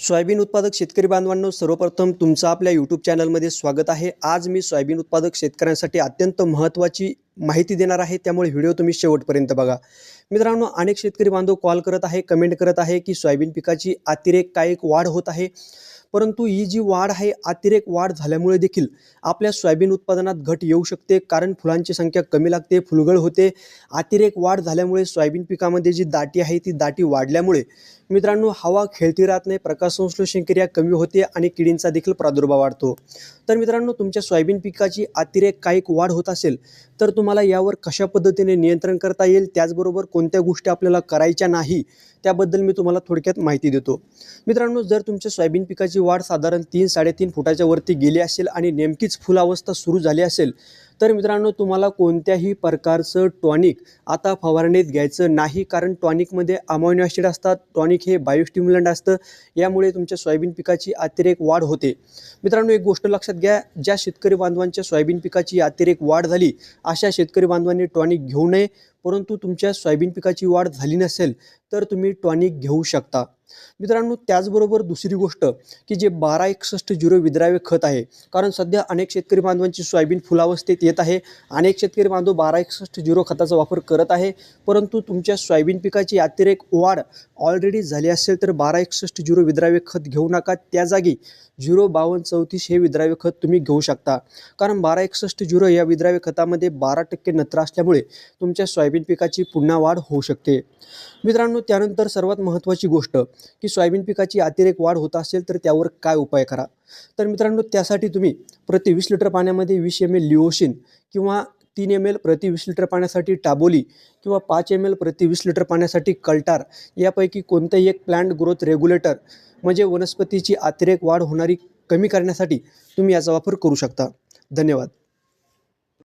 Soybean उत्पादक शेतकरी बांधवांनो सर्वप्रथम तुमचं आपल्या यूट्यूब चॅनलमध्ये स्वागत आहे. आज मी सोयाबीन उत्पादक शेतकऱ्यांसाठी अत्यंत महत्त्वाची माहिती देणार आहे. त्यामुळे व्हिडिओ तुम्ही शेवटपर्यंत बघा. मित्रांनो अनेक शेतकरी बांधव कॉल करत आहे कमेंट करत आहे की सोयाबीन पिकाची अतिरेक काय एक वाढ होत आहे? परंतु ही जी वाढ आहे अतिरेक वाढ झाल्यामुळे देखील आपल्या सोयाबीन उत्पादनात घट येऊ शकते. कारण फुलांची संख्या कमी लागते फुलगळ होते. अतिरेक वाढ झाल्यामुळे सोयाबीन पिकामध्ये जी दाटी आहे ती दाटी वाढल्यामुळे मित्रांनो हवा खेळती राहत नाही प्रकाशसंश्लेषण क्रिया कमी होते आणि किडींचा देखील प्रादुर्भाव वाढतो. तर मित्रांनो तुमच्या सोयाबीन पिकाची अतिरेक काही वाढ होत असेल तर तुम्हाला यावर कशा पद्धतीने नियंत्रण करता येईल त्याचबरोबर कोणत्या गोष्टी आपल्याला करायच्या नाही त्याबद्दल मी तुम्हाला थोडक्यात माहिती देतो. मित्रांनो जर तुमच्या सोयाबीन पिकाची वाढ साधारण तीन साडेतीन फुटाच्या वरती गेली असेल आणि नेमकीच फुलावस्था सुरू झाली असेल तर मित्रांनो तुम्हाला कोणत्याही प्रकारचं टॉनिक आता फवारणीत घ्यायचं नाही कारण टॉनिकमध्ये अमोनियो ॲसिड असतात टॉनिक हे बायोस्टिम्युलंट असतं यामुळे तुमच्या सोयाबीन पिकाची अतिरेक वाढ होते. मित्रांनो एक गोष्ट लक्षात घ्या ज्या शेतकरी बांधवांच्या सोयाबीन पिकाची अतिरेक वाढ झाली अशा शेतकरी बांधवांनी टॉनिक घेऊ नये. परंतु तुमच्या सोयाबीन पिकाची वाढ झाली नसेल तर तुम्ही टॉनिक घेऊ शकता. मित्रांनो त्याचबरोबर दुसरी गोष्ट की जे बारा एकसष्ट झिरो विद्राव्य खत आहे कारण सध्या अनेक शेतकरी बांधवांची सोयाबीन फुलावस्थेत येत आहे. अनेक शेतकरी बांधव बारा एकसष्ट झिरो खताचा वापर करत आहे परंतु तुमच्या सोयाबीन पिकाची अतिरेक वाढ ऑलरेडी झाली असेल तर बारा एकसष्ट झिरो विद्राव्य खत घेऊ नका. त्या जागी झिरो बावन्न चौतीस हे विद्राव्य खत तुम्ही घेऊ शकता. कारण बारा एकसष्ट झिरो या विद्राव्य खतामध्ये बारा टक्के नत्र असल्यामुळे तुमच्या सोयाबीन पिकाची पुन्हा वाढ होऊ शकते. मित्रांनो त्यानंतर सर्वात महत्त्वाची गोष्ट की सोयाबीन पिकाची अतिरेक वाढ होत असेल तर त्यावर काय उपाय करा? तर मित्रांनो त्यासाठी तुम्ही प्रति वीस लिटर पाण्यामध्ये वीस एम एल लिओशिन किंवा तीन एम एल प्रति वीस लिटर पाण्यासाठी टाबोली किंवा पाच एम एल प्रति वीस लिटर पाण्यासाठी कल्टार यापैकी कोणतंही एक प्लांट ग्रोथ रेग्युलेटर म्हणजे वनस्पतीची अतिरेक वाढ होणारी कमी करण्यासाठी तुम्ही याचा वापर करू शकता. धन्यवाद.